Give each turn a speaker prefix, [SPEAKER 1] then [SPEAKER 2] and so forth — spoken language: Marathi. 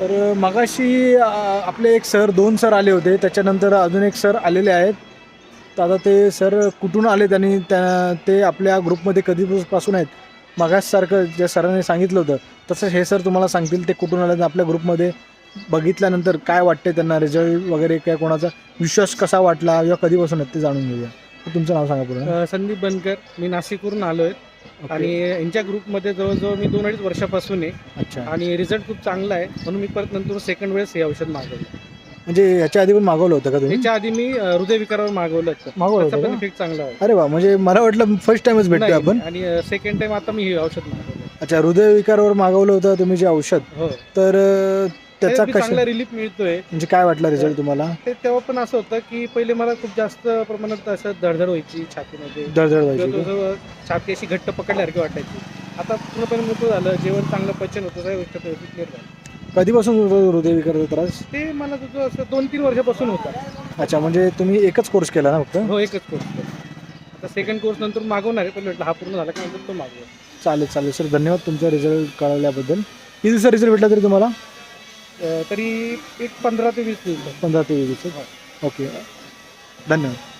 [SPEAKER 1] तर मगाशी आपले एक सर दोन सर आले होते. त्याच्यानंतर अजून एक सर आलेले आहेत. तर आता ते सर कुठून आले आणि त्या ते आपल्या ग्रुपमध्ये कधीपासून आहेत? मगाशसारखं ज्या सरांनी सांगितलं होतं तसं हे सर तुम्हाला सांगतील ते कुठून आले आपल्या ग्रुपमध्ये बघितल्यानंतर काय वाटते त्यांना? रिझल्ट वगैरे काय कोणाचा विश्वास कसा वाटला किंवा कधीपासून आहेत ते जाणून घेऊया. तुमचं नाव सांगा पूर्ण
[SPEAKER 2] संदीप बनकर. मी नाशिकवरून आलो आहे आणि यांच्या ग्रुपमध्ये जवळजवळ मी दोन अडीच वर्षापासून आहे.
[SPEAKER 1] अच्छा.
[SPEAKER 2] आणि रिझल्ट खूप चांगला आहे. म्हणून मी परत नंतर सेकंड वेळेस हे औषध मागवलं.
[SPEAKER 1] म्हणजे ह्याच्या आधी पण मागवलं होतं का तुम्ही?
[SPEAKER 2] याच्या आधी मी अ, हृदयविकारावर मागवलं होतं.
[SPEAKER 1] मागवलं
[SPEAKER 2] त्याचा
[SPEAKER 1] होतं
[SPEAKER 2] पण
[SPEAKER 1] का?
[SPEAKER 2] इफेक्ट चांगला आहे
[SPEAKER 1] अरे वा म्हणजे मला वाटलं फर्स्ट टाइमच भेटतोय
[SPEAKER 2] नाही,
[SPEAKER 1] आपण.
[SPEAKER 2] आणि सेकंड टाइम आता मी हे औषध मागवलं.
[SPEAKER 1] अच्छा हृदयविकारावर मागवलं होतं तुम्ही जे औषध.
[SPEAKER 2] हो.
[SPEAKER 1] तर अं,
[SPEAKER 2] त्याचा
[SPEAKER 1] कशा
[SPEAKER 2] चांगला रिलीफ मिळतोय.
[SPEAKER 1] म्हणजे काय वाटला रिझल्ट तुम्हाला?
[SPEAKER 2] ते तेव्हा पण असं होतं की पहिले मला खूप जास्त प्रमाणात असं धडधड व्हायची छातीमध्ये.
[SPEAKER 1] दळदळ
[SPEAKER 2] किंवा
[SPEAKER 1] व्हायची का?
[SPEAKER 2] थोडंसं छाती अशी घट्ट पकडल्यासारखी वाटायची. आता पूर्णपणे मोकळं झालं जेवण चांगलं पचन होतं सगळ्या गोष्ट व्यवस्थित क्लिअर झालं
[SPEAKER 1] कधीपासून होतो हृदयविकाराचा त्रास
[SPEAKER 2] ते मला तुझं असं दोन तीन वर्षापासून होता.
[SPEAKER 1] अच्छा म्हणजे तुम्ही एकच कोर्स केला ना फक्त?
[SPEAKER 2] हो एकच कोर्स आता सेकंड कोर्स नंतर मागवणार आहे पण म्हटलं हा पूर्ण झाला की नंतर तो मागवू
[SPEAKER 1] चालेल चालेल. सर धन्यवाद तुमचा रिझल्ट कळवल्याबद्दल. किती दिवसा रिझल्ट भेटला तरी तुम्हाला?
[SPEAKER 2] अं, तरी एक पंधरा ते वीस दिवस.
[SPEAKER 1] पंधरा ते वीस ओके. धन्यवाद.